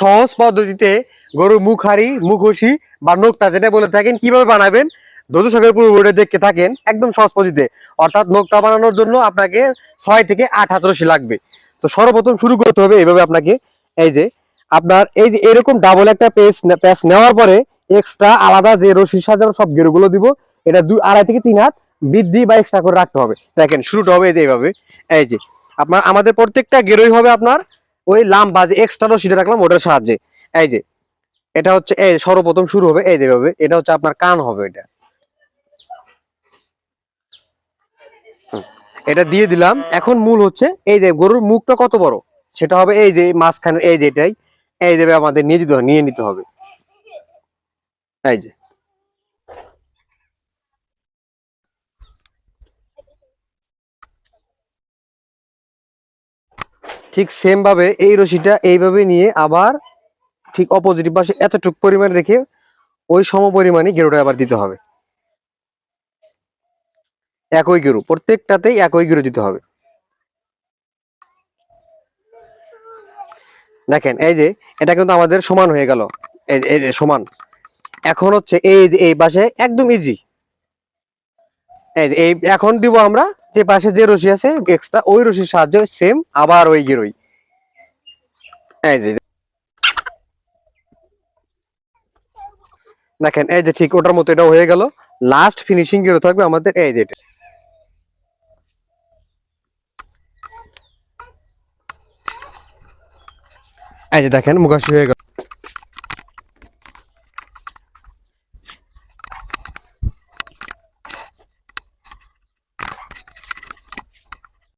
সহজ পদ্ধতিতে গরুর মুখ হাড়ি মুখোশি বা নোকতা যেটা বলে থাকেন, কীভাবে বানাবেন? দোদু সকের পূর্ববর্তী দেখতে থাকেন, একদম সহজ পদ্ধতিতে। অর্থাৎ নোকতা বানানোর জন্য আপনাকে ছয় থেকে আট হাত রশি লাগবে। তো সর্বপ্রথম শুরু করতে হবে এইভাবে আপনাকে। এই যে, আপনার এই যে এরকম ডাবল একটা পেস প্যাচ নেওয়ার পরে এক্সট্রা আলাদা যে রশি সাজানো সব গেরুগুলো দিব, এটা দুই, আড়াই থেকে তিন হাত বৃদ্ধি বা এক্সট্রা করে রাখতে হবে। দেখেন, শুরুটা হবে এইভাবে। এই যে, আপনার, আমাদের প্রত্যেকটা গেরোই হবে আপনার ওই লাম্বা যে এক্সট্রা রশিটা রাখলাম, ওটার সাহায্যে। এই যে, এটা হচ্ছে, এই সর্বপ্রথম শুরু হবে, এই যেভাবে এটা হচ্ছে আপনার কান হবে এটা। এটা দিয়ে দিলাম। এখন মূল হচ্ছে, এই যে গরুর মুখটা কত বড়? সেটা হবে এই যে মাঝখানে এই যে এটাই, এই যে আমাদের নিয়ে দিতে হবে, নিয়ে নিতে হবে। এই যে ঠিক সেম ভাবে এই রশিটা এইভাবে নিয়ে আবার ঠিক অপোজিট পাশে এতটুক পরিমাণ রেখে ওই সম পরিমাণে গেরুটা আবার দিতে হবে। একই গেরু, প্রত্যেকটাতেই একই গেরু দিতে হবে। দেখেন, এই যে এটা কিন্তু আমাদের সমান হয়ে গেল। এই যে- সমান। এখন হচ্ছে এই এই পাশে একদম ইজি এই যে, এই এখন দিব আমরা যে পাশে যে রশি আছে এক্সট্রা ওই রশির সাহায্যে সেম আবার ওই গেরোই এই যে, দেখেন, এই যে ঠিক ওটার মতো এটা হয়ে গেল। লাস্ট ফিনিশিং গেরো থাকবে আমাদের, এই যে এই যে দেখেন মুখাশি হয়ে গেল।